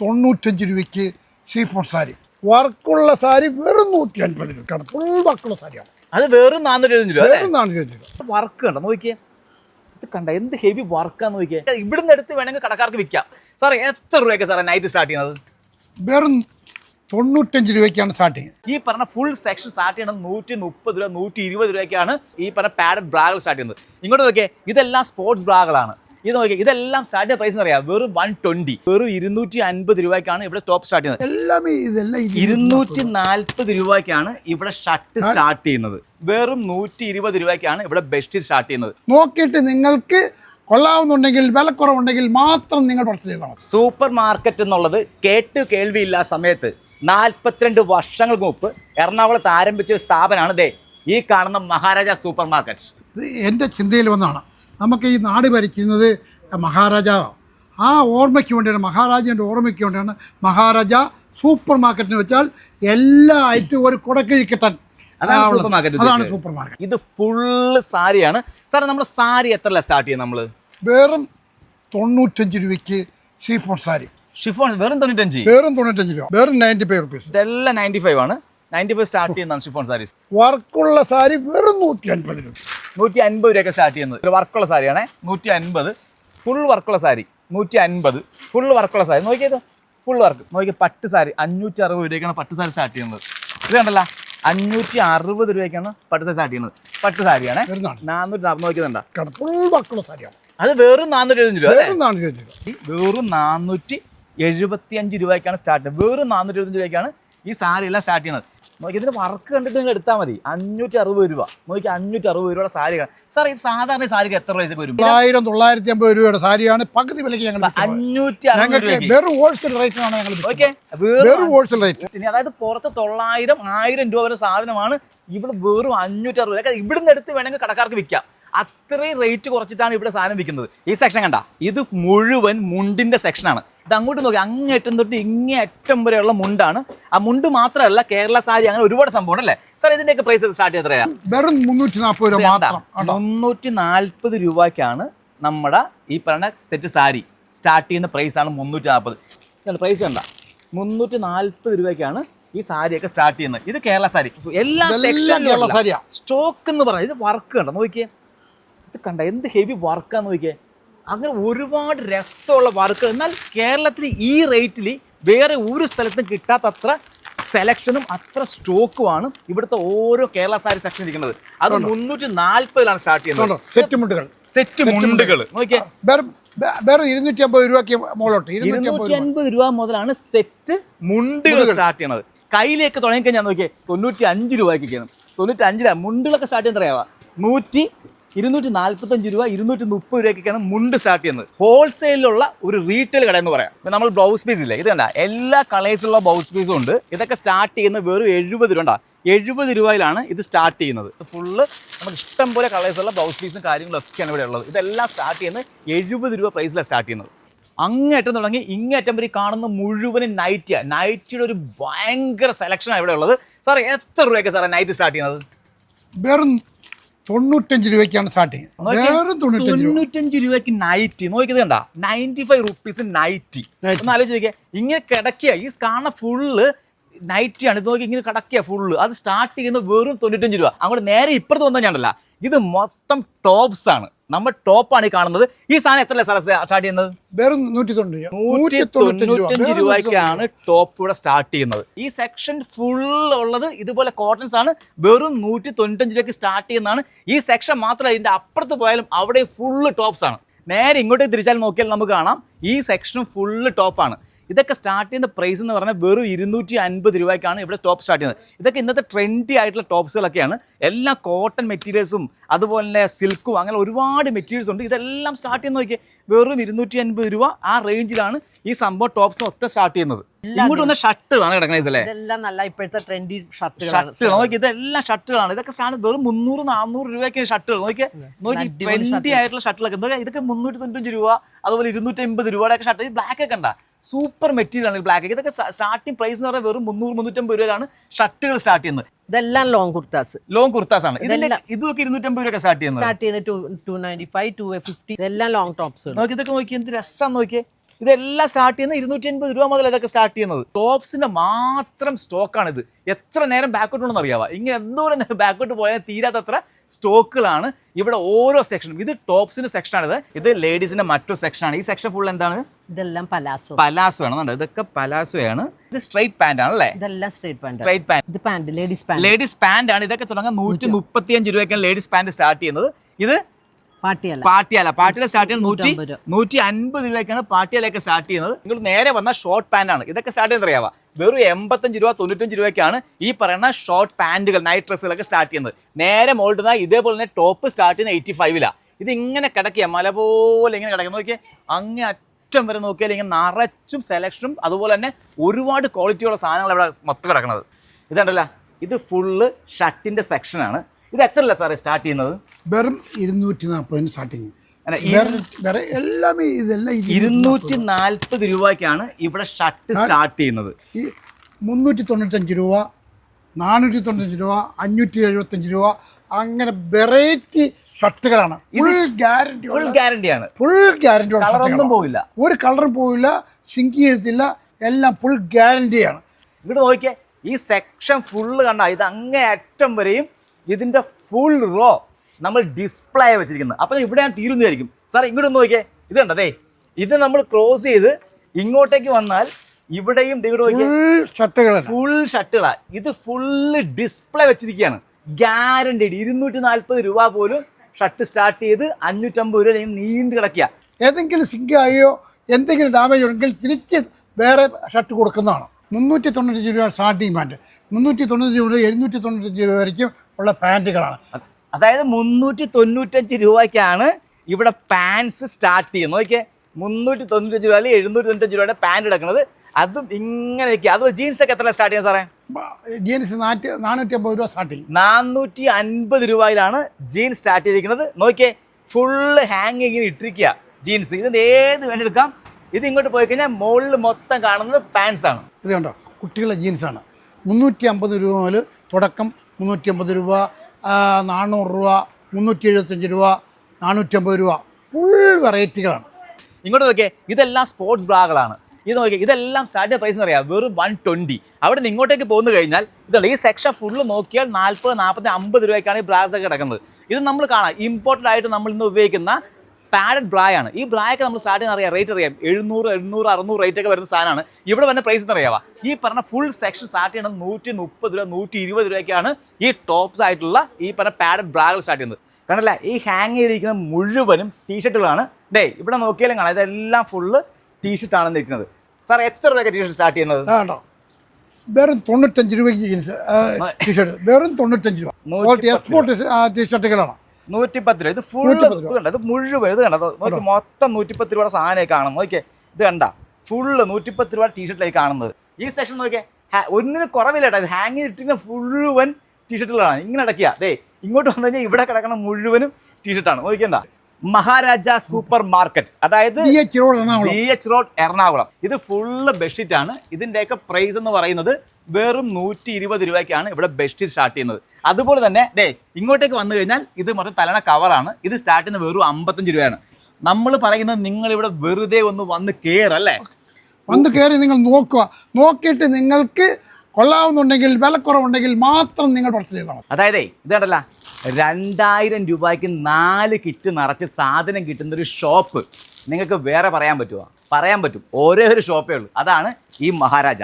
തൊണ്ണൂറ്റഞ്ച് രൂപയ്ക്ക് ഷീഫോൺ സാരി. വർക്കുള്ള സാരി വെറും നൂറ്റി അൻപത് രൂപയ്ക്കാണ് ഫുൾ വർക്കുള്ള സാരിയാണ്. അത് വെറും നാനൂറ്റി എഴുപത്തഞ്ച് രൂപ വെറും നാനൂറ്റി രൂപ. വർക്ക് ഉണ്ടോ നോക്കിയേ. ഇത് കണ്ട? എന്ത് ഹെവി വർക്കാന്ന് നോക്കിയേ. ഇവിടുന്ന് എടുത്ത് വേണമെങ്കിൽ കടക്കാർക്ക് വിൽക്കാം. സാറേ എത്ര രൂപയ്ക്ക് സാറേ നൈറ്റ് സ്റ്റാർട്ട് ചെയ്യുന്നത്? വെറും തൊണ്ണൂറ്റഞ്ച് രൂപയ്ക്കാണ് സ്റ്റാർട്ടിങ് ഈ പറഞ്ഞ ഫുൾ സെക്ഷൻ സ്റ്റാർട്ട് ചെയ്യണത് നൂറ്റി മുപ്പത് രൂപ നൂറ്റി ഇരുപത് രൂപയ്ക്കാണ് ഈ പറഞ്ഞ പാഡഡ് ബ്രാഗൾ സ്റ്റാർട്ട് ചെയ്യുന്നത്. ഇങ്ങോട്ട് നോക്കിയേ ഇതെല്ലാം സ്പോർട്സ് ബ്രാഗുകളാണ് ഇത് നോക്കി ഇതെല്ലാം സ്റ്റാർട്ട് പ്രൈസ് എന്ന് പറയാം വെറും വൺ ട്വന്റി വെറും ഇരുന്നൂറ്റി അൻപത് രൂപയ്ക്കാണ് ഇവിടെ സ്റ്റോപ്പ് സ്റ്റാർട്ട് ചെയ്യുന്നത്. എല്ലാം ഇതെല്ലാം ഇരുന്നൂറ്റി നാൽപ്പത് രൂപയ്ക്കാണ് ഇവിടെ ഷർട്ട് സ്റ്റാർട്ട് ചെയ്യുന്നത്. വെറും നൂറ്റി ഇരുപത് രൂപയ്ക്കാണ് ഇവിടെ ബെസ്റ്റ് സ്റ്റാർട്ട് ചെയ്യുന്നത്. നോക്കിയിട്ട് നിങ്ങൾക്ക് കൊള്ളാവുന്നുണ്ടെങ്കിൽ വിലക്കുറവുണ്ടെങ്കിൽ മാത്രം നിങ്ങൾ പർച്ചേസ് ചെയ്താൽ സൂപ്പർ മാർക്കറ്റ് എന്നുള്ളത് കേട്ട് കേൾവിയില്ല സമയത്ത് നാൽപ്പത്തിരണ്ട് വർഷങ്ങൾക്ക് മുമ്പ് എറണാകുളത്ത് ആരംഭിച്ച ഒരു സ്ഥാപനമാണ് ദേ. ഈ കാണുന്ന മഹാരാജ സൂപ്പർ മാർക്കറ്റ്. ഇത് എന്റെ ചിന്തയിൽ വന്നതാണ്. നമുക്ക് ഈ നാട് ഭരിക്കുന്നത് മഹാരാജാവാണ് ആ ഓർമ്മയ്ക്ക് വേണ്ടിയാണ് മഹാരാജാന്റെ ഓർമ്മയ്ക്ക് വേണ്ടിയാണ് മഹാരാജ സൂപ്പർ മാർക്കറ്റിന് വെച്ചാൽ എല്ലാ ഐറ്റവും ഒരു കുടക്കിഴി കിട്ടാൻ അതാണ് സൂപ്പർ മാർക്കറ്റ് അതാണ് സൂപ്പർ മാർക്കറ്റ് ഇത് ഫുള്ള് സാരിയാണ്. സാർ നമ്മൾ സാരി എത്ര സ്റ്റാർട്ട് ചെയ്യുന്നത് നമ്മൾ വെറും തൊണ്ണൂറ്റഞ്ച് രൂപയ്ക്ക് ഷിഫോൺ സാരി. ഷിഫോൺ വെറും തൊണ്ണൂറ്റഞ്ച്? വെറും തൊണ്ണൂറ്റഞ്ച് രൂപ. വെറും നയന്റി ഫൈവ് റുപ്പീസ് ഇതെല്ലാം നയന്റി ഫൈവ് ആണ്. നയന്റി ഫൈവ് സ്റ്റാർട്ട് ചെയ്യുന്നതാണ് ഷിഫോൺ സാരീസ്. വർക്കുള്ള സാരി വെറും നൂറ്റി അൻപത് നൂറ്റി അൻപത് രൂപയൊക്കെ സ്റ്റാർട്ട് ചെയ്യുന്നത്. ഒരു വർക്കുള്ള സാരിയാണ്. നൂറ്റി അൻപത് ഫുൾ വർക്കുള്ള സാരി. നൂറ്റി അൻപത് ഫുൾ വർക്കുള്ള സാരി. നോക്കിയത്? ഫുൾ വർക്ക് നോക്കി പട്ട് സാരി. അഞ്ഞൂറ്റി അറുപത് രൂപയ്ക്കാണ് പട്ട് സാരി സ്റ്റാർട്ട് ചെയ്യുന്നത്. ഇത് കണ്ടല്ല? അഞ്ഞൂറ്റി അറുപത് രൂപയ്ക്കാണ് പട്ട് സാരി സ്റ്റാർട്ട് ചെയ്യുന്നത്. പട്ട് സാരിയാണ്. നാനൂറ്റി നാൽപ്പത് നോക്കിയതുണ്ട്? ഫുൾ വർക്കുള്ള സാരിയാണ്. അത് വെറും നാനൂറ്റി എഴുപത്തഞ്ച് രൂപ. വെറും നാനൂറ്റി എഴുപത്തി അഞ്ച് രൂപയ്ക്കാണ് സ്റ്റാർട്ട് വെറും നാനൂറ്റി എഴുപത്തഞ്ച് രൂപയ്ക്കാണ് ഈ സാരി എല്ലാം സ്റ്റാർട്ട് ചെയ്യുന്നത്. നോക്കി ഇതിന്റെ വർക്ക് കണ്ടിട്ട് നിങ്ങൾ എടുത്താൽ മതി. അഞ്ഞൂറ്റി അറുപത് രൂപ. നോക്കി അഞ്ഞൂറ്റി അറുപത് രൂപയുടെ സാരി സാർ ഈ സാധാരണ സാരിക്ക് എത്ര പൈസ വരും? തൊള്ളായിരം തൊള്ളായിരത്തി അമ്പത് രൂപയുടെ സാരിയാണ് പകുതി വിലയ്ക്ക് ഞങ്ങൾ. അഞ്ഞൂറ്റി വെറും ഹോൾസെയിൽ റേറ്റിനാണ് ഞങ്ങൾ. ഓക്കെ വെറും ഹോൾസെയിൽ റേറ്റ് ഇനി അതായത് പുറത്ത് തൊള്ളായിരം ആയിരം രൂപ വരെ സാധനമാണ്. ഇവിടെ വെറും അഞ്ഞൂറ്റി അറുപത് രൂപ ഇവിടുന്ന് എടുത്ത് വേണമെങ്കിൽ കടക്കാർക്ക് വിൽക്കാം. അത്രയും റേറ്റ് കുറച്ചിട്ടാണ് ഇവിടെ സാധനം വിൽക്കുന്നത്. ഈ സെക്ഷൻ കണ്ട. ഇത് മുഴുവൻ മുണ്ടിന്റെ സെക്ഷനാണ് ഇത് അങ്ങോട്ട് നോക്കി അങ്ങേറ്റം തൊട്ട് ഇങ്ങേ അറ്റം വരെയുള്ള മുണ്ടാണ്. ആ മുണ്ട് മാത്രമല്ല കേരള സാരി അങ്ങനെ ഒരുപാട് സംഭവം അല്ലേ സാർ ഇതിന്റെയൊക്കെ പ്രൈസ് സ്റ്റാർട്ട് ചെയ്ത് എത്രയാ വെറും മുന്നൂറ്റി നാൽപ്പത് രൂപ. മുന്നൂറ്റി നാൽപ്പത് രൂപയ്ക്കാണ് നമ്മുടെ ഈ പറയുന്ന സെറ്റ് സാരി സ്റ്റാർട്ട് ചെയ്യുന്ന പ്രൈസ് ആണ് മുന്നൂറ്റി നാൽപ്പത് പ്രൈസ് കണ്ട? മുന്നൂറ്റി നാൽപ്പത് രൂപയ്ക്കാണ് ഈ സാരിയൊക്കെ സ്റ്റാർട്ട് ചെയ്യുന്നത്. ഇത് കേരള സാരി. എല്ലാ സെക്ഷൻ സെക്ഷനിലും കേരള സ്റ്റോക്ക് എന്ന് പറഞ്ഞാൽ ഇത് വർക്ക് കണ്ടോ? നോക്കിയേ. ഇത് കണ്ട എന്ത് ഹെവി വർക്കാന്ന് നോക്കിയേ. അങ്ങനെ ഒരുപാട് രസമുള്ള വർക്ക് എന്നാൽ കേരളത്തിൽ ഈ റേറ്റിൽ വേറെ ഒരു സ്ഥലത്തും കിട്ടാത്തത്ര സെലക്ഷനും അത്ര സ്റ്റോക്കുമാണ് ഇവിടുത്തെ ഓരോ കേരള സാരി സെക്ഷൻ ഇരിക്കുന്നത്. അത് മുന്നൂറ്റി നാൽപ്പതിലാണ് സ്റ്റാർട്ട് ചെയ്യുന്നത്. സെറ്റ് മുണ്ടുകൾ. സെറ്റ് മുണ്ടുകൾ. വേറെ ഇരുന്നൂറ്റി അമ്പത് രൂപയ്ക്ക് മുകളോട്ട് ഇരുന്നൂറ്റി അൻപത് രൂപ മുതലാണ് സെറ്റ് മുണ്ടുകൾ സ്റ്റാർട്ട് ചെയ്യുന്നത്. കയ്യിലേക്ക് തുടങ്ങിക്കഴിഞ്ഞാൽ നോക്കിയേ തൊണ്ണൂറ്റി അഞ്ച് രൂപയ്ക്ക് ചെയ്യണം തൊണ്ണൂറ്റി അഞ്ച് രൂപ മുണ്ടുകളൊക്കെ സ്റ്റാർട്ട് ചെയ്യുന്ന അറിയാവാ? നൂറ്റി ഇരുന്നൂറ്റി നാൽപ്പത്തഞ്ച് രൂപ ഇരുന്നൂറ്റി മുപ്പത് രൂപയ്ക്കൊക്കെയാണ് മുണ്ട് സ്റ്റാർട്ട് ചെയ്യുന്നത്. ഹോൾസെയിലുള്ള ഒരു റീറ്റെയിൽ കട എന്ന് പറയാം. നമ്മൾ ബ്ലൗസ് പീസ് ഇല്ലേ? ഇത് കണ്ട? എല്ലാ കളേഴ്സുള്ള ബ്ലൗസ് പീസും ഉണ്ട്. ഇതൊക്കെ സ്റ്റാർട്ട് ചെയ്യുന്നത് വെറും എഴുപത് രൂപ എഴുപത് രൂപയിലാണ് ഇത് സ്റ്റാർട്ട് ചെയ്യുന്നത്. ഫുള്ള് നമുക്ക് ഇഷ്ടം പോലെ കളേഴ്സുള്ള ബ്ലൗസ് പീസും കാര്യങ്ങളും ആണ് ഇവിടെ ഉള്ളത്. ഇതെല്ലാം സ്റ്റാർട്ട് ചെയ്യുന്നത് എഴുപത് രൂപ പ്രൈസിലാണ് സ്റ്റാർട്ട് ചെയ്യുന്നത്. അങ്ങേറ്റം തുടങ്ങി ഇങ്ങേറ്റം വരെ കാണുന്ന മുഴുവനും നൈറ്റിയാണ് നൈറ്റിയുടെ ഒരു ഭയങ്കര സെലക്ഷനാണ് ഇവിടെ ഉള്ളത്. സാർ എത്ര രൂപയൊക്കെ സാറേ നൈറ്റ് സ്റ്റാർട്ട് ചെയ്യുന്നത്? വെറും തൊണ്ണൂറ്റഞ്ച് രൂപയ്ക്കാണ് സ്റ്റാർട്ടിങ് തൊണ്ണൂറ്റഞ്ച് രൂപയ്ക്ക് നൈറ്റി നോക്കിയത് കണ്ട? Ninety five rupees nightie. ഒന്ന് ആലോചിച്ച് നോക്കിയാൽ ഇങ്ങനെ കിടക്കുക ഈ കാണുന്ന ഫുള്ള് നൈറ്റിയാണ് ഇത് നോക്കി ഇങ്ങനെ കിടക്കുക ഫുള്ള് അത് സ്റ്റാർട്ട് ചെയ്യുന്നത് വെറും തൊണ്ണൂറ്റഞ്ച് രൂപ. അങ്ങോട്ട് നേരെ ഇപ്പുറത്ത് വന്നാൽ ഞാനല്ല. ഇത് മൊത്തം ടോപ്സ് ആണ്. നമ്മൾ ടോപ്പാണ് ഈ കാണുന്നത്. ഈ സാധനം എത്ര സാറേ സ്റ്റാർട്ട് ചെയ്യുന്നത്? വെറും നൂറ്റി നൂറ്റി തൊണ്ണൂറ്റഞ്ച് രൂപയ്ക്കാണ് ടോപ്പ് ഇവിടെ സ്റ്റാർട്ട് ചെയ്യുന്നത്. ഈ സെക്ഷൻ ഫുൾ ഉള്ളത് ഇതുപോലെ കോട്ടൺസ് ആണ്. വെറും നൂറ്റി തൊണ്ണൂറ്റഞ്ച് രൂപയ്ക്ക് സ്റ്റാർട്ട് ചെയ്യുന്നതാണ്. ഈ സെക്ഷൻ മാത്രമല്ല ഇതിന്റെ അപ്പുറത്ത് പോയാലും അവിടെ ഫുള്ള് ടോപ്സ് ആണ്. നേരെ ഇങ്ങോട്ടേക്ക് തിരിച്ചാൽ നോക്കിയാൽ നമുക്ക് കാണാം. ഈ സെക്ഷനും ഫുള്ള് ടോപ്പാണ് ഇതൊക്കെ സ്റ്റാർട്ട് ചെയ്യുന്ന പ്രൈസ് എന്ന് പറഞ്ഞാൽ വെറും ഇരുന്നൂറ്റി അൻപത് രൂപയ്ക്കാണ് ഇവിടെ ടോപ്പ് സ്റ്റാർട്ട് ചെയ്യുന്നത്. ഇതൊക്കെ ഇന്നത്തെ ട്രെൻഡി ആയിട്ടുള്ള ടോപ്സുകളൊക്കെയാണ് എല്ലാ കോട്ടൺ മെറ്റീരിയൽസും അതുപോലെ തന്നെ സിൽക്കും അങ്ങനെ ഒരുപാട് മെറ്റീരിയൽസ് ഉണ്ട്. ഇതെല്ലാം സ്റ്റാർട്ട് ചെയ്യുന്ന നോക്കിയാൽ വെറും ഇരുന്നൂറ്റി അൻപത് രൂപ ആ റേഞ്ചിലാണ് ഈ സംഭവം ടോപ്സ് മൊത്തം സ്റ്റാർട്ട് ചെയ്യുന്നത്. ഇങ്ങോട്ട് വന്ന ഷർട്ട് ആണ് കിടക്കുന്നത് ഇതല്ലേ? ഇതെല്ലാം നല്ല ഇപ്പോഴത്തെ ട്രെൻഡി ഷർട്ടുകളാണ് നോക്കി ഇതെല്ലാം ഷർട്ടുകളാണ് ഇതൊക്കെ സാധനം വെറും മുന്നൂറ് നാനൂറ് രൂപയ്ക്ക് ഷർട്ടുകൾ നോക്കി നോക്കി ട്രെൻഡി ആയിട്ടുള്ള ഷർട്ടുകളൊക്കെ ഇതൊക്കെ മുന്നൂറ്റി തൊണ്ണൂറ്റഞ്ച് രൂപ അതുപോലെ ഇരുന്നൂറ്റി അമ്പത് രൂപയുടെ ഒക്കെ ഷർട്ട് ഈ ബ്ലാക്ക് ഒക്കെ ഉണ്ടാ സൂപ്പർ മെറ്റീരിയൽ ആണ് ബ്ലാക്ക് ഇതൊക്കെ സ്റ്റാർട്ടിംഗ് പ്രൈസ് എന്ന് പറഞ്ഞാൽ വെറും മുന്നൂറ് മുന്നൂറ്റമ്പത് രൂപയാണ് ഷർട്ടുകൾ സ്റ്റാർട്ട് ചെയ്യുന്നത്. ഇതെല്ലാം ലോങ് കുർത്താസ് ലോങ് കുർത്താസ് ആണ്. ഇതൊക്കെ ഇരുന്നൂറ്റമ്പത് രൂപ സ്റ്റാർട്ട് ചെയ്യുന്നത്. സ്റ്റാർട്ട് ചെയ്യുന്നത് to two ninety five two fifty ഇതെല്ലാം ലോങ് ടോപ്സ് നോക്കി ഇതൊക്കെ നോക്കി എന്ത് രസം നോക്കിയേ. ഇതെല്ലാം സ്റ്റാർട്ട് ചെയ്യുന്നത് ഇരുന്നൂറ്റി അൻപത് രൂപ മുതൽ ഇതൊക്കെ സ്റ്റാർട്ട് ചെയ്യുന്നത്. ടോപ്സിന്റെ മാത്രം സ്റ്റോക്കാണിത് ഇത് എത്ര നേരം ബാക്കോട്ട് ഉണ്ടെന്ന് അറിയാവാ? ഇങ്ങനെ എന്തോരം നേരം ബാക്കോട്ട് പോയാൽ തീരാത്തത്ര സ്റ്റോക്കുകളാണ് ഇവിടെ ഓരോ സെക്ഷനും ഇത് ടോപ്സിന്റെ സെക്ഷനാണിത് ഇത് ലേഡീസിന്റെ മറ്റൊരു സെക്ഷനാണ് ഈ സെക്ഷൻ ഫുൾ എന്താണ്? ഇതെല്ലാം പലാസോ പലാസോ ആണ്. ഇതൊക്കെ പലാസോ ആണ്. ഇത് സ്ട്രൈറ്റ് പാന്റ് ആണ് അല്ലേ? ഇതെല്ലാം സ്ട്രൈറ്റ് പാന്റ് സ്ട്രൈറ്റ് പാന്റ് ഇത് ലേഡീസ് പാന്റ് ലേഡീസ് പാന്റ് ആണ്. ഇതൊക്കെ തുടങ്ങാൻ നൂറ്റി മുപ്പത്തി അഞ്ച് രൂപയ്ക്കാണ് ലേഡീസ് പാന്റ് സ്റ്റാർട്ട് ചെയ്യുന്നത്. ഇത് പാട്ടിയാല പാട്ടില സ്റ്റാർട്ട് ചെയ്യുന്നത് നൂറ്റി. നൂറ്റി അൻപത് രൂപയ്ക്കാണ് സ്റ്റാർട്ട് ചെയ്യുന്നത്. നിങ്ങൾ നേരെ വന്ന ഷോർട്ട് പാന്റ് ആണ്. ഇതൊക്കെ സ്റ്റാർട്ട് ചെയ്യുന്നത് അറിയാവാ വെറും എൺപത്തഞ്ച് രൂപ തൊണ്ണൂറ്റഞ്ച് രൂപയ്ക്കാണ് ഈ പറയുന്ന ഷോർട്ട് പാന്റുകൾ നൈറ്റ് ഡ്രസ്സുകളൊക്കെ സ്റ്റാർട്ട് ചെയ്യുന്നത്. നേരെ മോൾഡ് ഇതേപോലെ തന്നെ ടോപ്പ് സ്റ്റാർട്ട് ചെയ്യുന്ന എയ്റ്റി ഫൈവിലാണ് ഇത് ഇങ്ങനെ കിടക്കുക. മല പോലെ ഇങ്ങനെ കിടക്കുക. നോക്കിയാൽ അങ്ങേ അറ്റം വരെ നോക്കിയാൽ ഇങ്ങനെ നിറച്ചും സെലക്ഷനും അതുപോലെ തന്നെ ഒരുപാട് ക്വാളിറ്റിയുള്ള സാധനങ്ങൾ ഇവിടെ മൊത്തം കിടക്കുന്നത്. ഇതുണ്ടല്ല ഇത് ഫുള്ള് ഷർട്ടിന്റെ സെക്ഷനാണ് ഇത് എത്രയല്ല സാറേ സ്റ്റാർട്ട് ചെയ്യുന്നത്? വെറും ഇരുന്നൂറ്റി നാൽപ്പതിന് സ്റ്റാർട്ടിങ് അല്ല, എല്ലാമേ ഇതെല്ലാം ഇരുന്നൂറ്റി നാൽപ്പത് രൂപയ്ക്കാണ് ഇവിടെ ഷർട്ട് സ്റ്റാർട്ട് ചെയ്യുന്നത്. ഈ മുന്നൂറ്റി തൊണ്ണൂറ്റഞ്ച് രൂപ നാനൂറ്റി തൊണ്ണൂറ്റഞ്ച് രൂപ അഞ്ഞൂറ്റി എഴുപത്തഞ്ച് രൂപ അങ്ങനെ വെറൈറ്റി ഷർട്ടുകളാണ്. ഫുൾ ഗ്യാരണ്ടി ഫുൾ ഗ്യാരണ്ടി ആണ്. ഫുൾ ഗ്യാരണ്ടി കളറൊന്നും പോവില്ല. ഒരു കളറും പോവില്ല സിങ്ക് ചെയ്യത്തില്ല എല്ലാം ഫുൾ ഗ്യാരണ്ടിയാണ് ഇവിടെ നോക്കിയേ ഈ സെക്ഷൻ ഫുള്ള് കണ്ട ഇത് അങ്ങേ അറ്റം വരെയും ഇതിന്റെ ഫുൾ റോ നമ്മൾ ഡിസ്പ്ലേ വെച്ചിരിക്കുന്നത് അപ്പോൾ ഇവിടെ ഞാൻ തീരുന്നതായിരിക്കും. സാർ ഇങ്ങോട്ട് ഒന്ന് നോക്കിയേ. ഇത് കണ്ടതേ ഇത് നമ്മൾ ക്ലോസ് ചെയ്ത് ഇങ്ങോട്ടേക്ക് വന്നാൽ ഇവിടെയും ഫുൾ ഷട്ടുകളാ ഇത് ഫുള്ള് ഡിസ്പ്ലേ വെച്ചിരിക്കുകയാണ്. ഗ്യാരണ്ടീഡ് ഇരുന്നൂറ്റി നാൽപ്പത് രൂപ പോലും ഷർട്ട് സ്റ്റാർട്ട് ചെയ്ത് അഞ്ഞൂറ്റമ്പത് രൂപ നീണ്ടു കിടക്കുക. ഏതെങ്കിലും ആയോ എന്തെങ്കിലും ഡാമേജ് ഉണ്ടെങ്കിൽ തിരിച്ച് വേറെ ഷർട്ട് കൊടുക്കുന്നതാണ്. മുന്നൂറ്റി തൊണ്ണൂറ്റഞ്ച് രൂപ സ്റ്റാർട്ടിംഗ് പാന്റ് മുന്നൂറ്റി തൊണ്ണൂറ്റഞ്ച് രൂപ എഴുന്നൂറ്റി തൊണ്ണൂറ്റഞ്ച് രൂപ വരയ്ക്കും. ഉള്ള പാന്റുകളാണ്. അതായത് മുന്നൂറ്റി തൊണ്ണൂറ്റഞ്ച് രൂപയ്ക്കാണ് ഇവിടെ പാൻസ് സ്റ്റാർട്ട് ചെയ്യുന്നത്. നോക്കിയേ മുന്നൂറ്റി തൊണ്ണൂറ്റഞ്ച് രൂപ അല്ലെങ്കിൽ എഴുന്നൂറ്റി തൊണ്ണൂറ്റഞ്ച് രൂപയുടെ പാന്റ് എടുക്കുന്നത്. അതും ഇങ്ങനെ നിൽക്കുക. അതും ജീൻസ് ഒക്കെ എത്ര സ്റ്റാർട്ട് ചെയ്യാൻ സാറേ? ജീൻസ് നാറ്റ് നാനൂറ്റി അമ്പത് രൂപ സ്റ്റാർട്ടിങ് നാനൂറ്റി അൻപത് രൂപയിലാണ് ജീൻസ് സ്റ്റാർട്ട് ചെയ്തിരിക്കുന്നത്. നോക്കിയേ ഫുള്ള് ഹാങ് ഇങ്ങനെ ഇട്ടിരിക്കുക ജീൻസ്. ഇത് ഏത് വേണ്ടി എടുക്കാം. ഇത് ഇങ്ങോട്ട് പോയി കഴിഞ്ഞാൽ മുകളിൽ മൊത്തം കാണുന്നത് പാൻസ് ആണ് ഇത് കണ്ടോ? കുട്ടികളുടെ ജീൻസാണ്. മുന്നൂറ്റി അമ്പത് രൂപ മുതൽ തുടക്കം മുന്നൂറ്റി അമ്പത് രൂപ നാനൂറ് രൂപ മുന്നൂറ്റി എഴുപത്തഞ്ച് രൂപ നാനൂറ്റമ്പത് രൂപ. ഫുൾ വെറൈറ്റികളാണ് ഇങ്ങോട്ട് നോക്കിയേ ഇതെല്ലാം സ്പോർട്സ് ബ്രാകളാണ് ഇത് നോക്കിയേ ഇതെല്ലാം സ്റ്റാർട്ടിംഗ് പ്രൈസ് എന്ന് പറയാം വെറും വൺ ട്വന്റി അവിടെ നിന്ന് ഇങ്ങോട്ടേക്ക് പോകുന്നു കഴിഞ്ഞാൽ ഇതുള്ള ഈ സെക്ഷൻ ഫുള്ള് നോക്കിയാൽ നാൽപ്പത് നാൽപ്പത്തി അമ്പത് രൂപയ്ക്കാണ് ഈ ബ്രാസ് ഒക്കെ കിടക്കുന്നത്. ഇത് നമ്മൾ കാണാം. ഇമ്പോർട്ടന്റ് ആയിട്ട് നമ്മൾ ഇന്ന് ഉപയോഗിക്കുന്ന പാഡഡ് ബ്രായാണ് ഈ ബ്രായൊക്കെ നമ്മൾ സ്റ്റാർട്ട് ചെയ്യുന്ന അറിയാം റേറ്റ് അറിയാം. എഴുന്നൂറ് എണ്ണൂറ് അറുന്നൂറ് റേറ്റ് ഒക്കെ വരുന്ന സാധനമാണ്. ഇവിടെ വന്ന പ്രൈസ് എന്ന് അറിയാവാ? ഈ പറഞ്ഞ ഫുൾ സെക്ഷൻ സ്റ്റാർട്ട് ചെയ്യുന്നത് നൂറ്റി മുപ്പത് രൂപ നൂറ്റി ഇരുപത് രൂപയ്ക്കാണ് ഈ ടോപ്സ് ആയിട്ടുള്ള ഈ പറഞ്ഞ പാഡഡ് ബ്രാകൾ സ്റ്റാർട്ട് ചെയ്യുന്നത്. കണ്ടല്ലേ? ഈ ഹാങ് ചെയ്തിരിക്കുന്ന മുഴുവനും ടീഷർട്ടുകളാണ് ഡേ ഇവിടെ നോക്കിയാലും കാണാം. ഇതെല്ലാം ഫുള്ള് ടീഷർട്ടാണ് നിൽക്കുന്നത്. സാർ എത്ര രൂപയ്ക്ക് ടീഷർട്ട് സ്റ്റാർട്ട് ചെയ്യുന്നത്? വെറും തൊണ്ണൂറ്റഞ്ച് രൂപയ്ക്ക് ജീൻസ് ടീഷർട്ട് വെറും തൊണ്ണൂറ്റഞ്ച് രൂപ. എക്സ്പോർട്ട് ടീഷർട്ടുകളാണ് നൂറ്റിപ്പത്ത് രൂപ ഇത് ഫുൾ ഇത് കണ്ട? ഇത് മുഴുവൻ ഇത് കണ്ട? നോക്കി മൊത്തം നൂറ്റിപ്പത്ത് രൂപയുടെ സാധനമായി കാണും നോക്കിയേ ഇത് കണ്ട? ഫുള്ള് നൂറ്റിപ്പത്ത് രൂപ ടീഷർട്ടിലായി കാണുന്നത്. ഈ സെക്ഷൻ നോക്കിയേ ഒന്നിന് കുറവില്ല കേട്ടോ. ഇത് ഹാങ് ചെയ്തിട്ടിരിക്കുന്ന മുഴുവൻ ടീഷർട്ടുകളാണ് ഇങ്ങനെ അടക്കുക ദേ ഇങ്ങോട്ട് വന്നു കഴിഞ്ഞാൽ ഇവിടെ കിടക്കുന്ന മുഴുവനും ടീഷർട്ടാണ് നോക്കിയണ്ട മഹാരാജ സൂപ്പർ മാർക്കറ്റ്. അതായത് ഡി എച്ച് റോഡ് എറണാകുളം. ഇത് ഫുള്ള് ബെഡ്ഷീറ്റ് ആണ്. ഇതിന്റെയൊക്കെ പ്രൈസ് എന്ന് പറയുന്നത് വെറും നൂറ്റി ഇരുപത് രൂപയ്ക്കാണ് ഇവിടെ ബെഡ്ഷീറ്റ് സ്റ്റാർട്ട് ചെയ്യുന്നത്. അതുപോലെ തന്നെ ഡേ ഇങ്ങോട്ടേക്ക് വന്നു കഴിഞ്ഞാൽ ഇത് മൊത്തം തലണ കവറാണ് ഇത് സ്റ്റാർട്ട് ചെയ്യുന്നത് വെറും അമ്പത്തഞ്ച് രൂപയാണ്. നമ്മൾ പറയുന്നത് നിങ്ങൾ ഇവിടെ വെറുതെ ഒന്ന് വന്ന് കയറല്ലേ വന്ന് കയറി നിങ്ങൾ നോക്കുക. നോക്കിയിട്ട് നിങ്ങൾക്ക് കൊള്ളാവുന്നുണ്ടെങ്കിൽ വിലക്കുറവുണ്ടെങ്കിൽ മാത്രം നിങ്ങൾ പർച്ചേസ് ചെയ്യണം അതായത് ഇത് കണ്ടല്ല. രണ്ടായിരം രൂപയ്ക്ക് നാല് കിറ്റ് നിറച്ച് സാധനം കിട്ടുന്ന ഒരു ഷോപ്പ് നിങ്ങൾക്ക് വേറെ പറയാൻ പറ്റുമോ പറയാൻ പറ്റും. ഒരേ ഒരു ഷോപ്പേ ഉള്ളൂ. അതാണ് ഈ മഹാരാജ.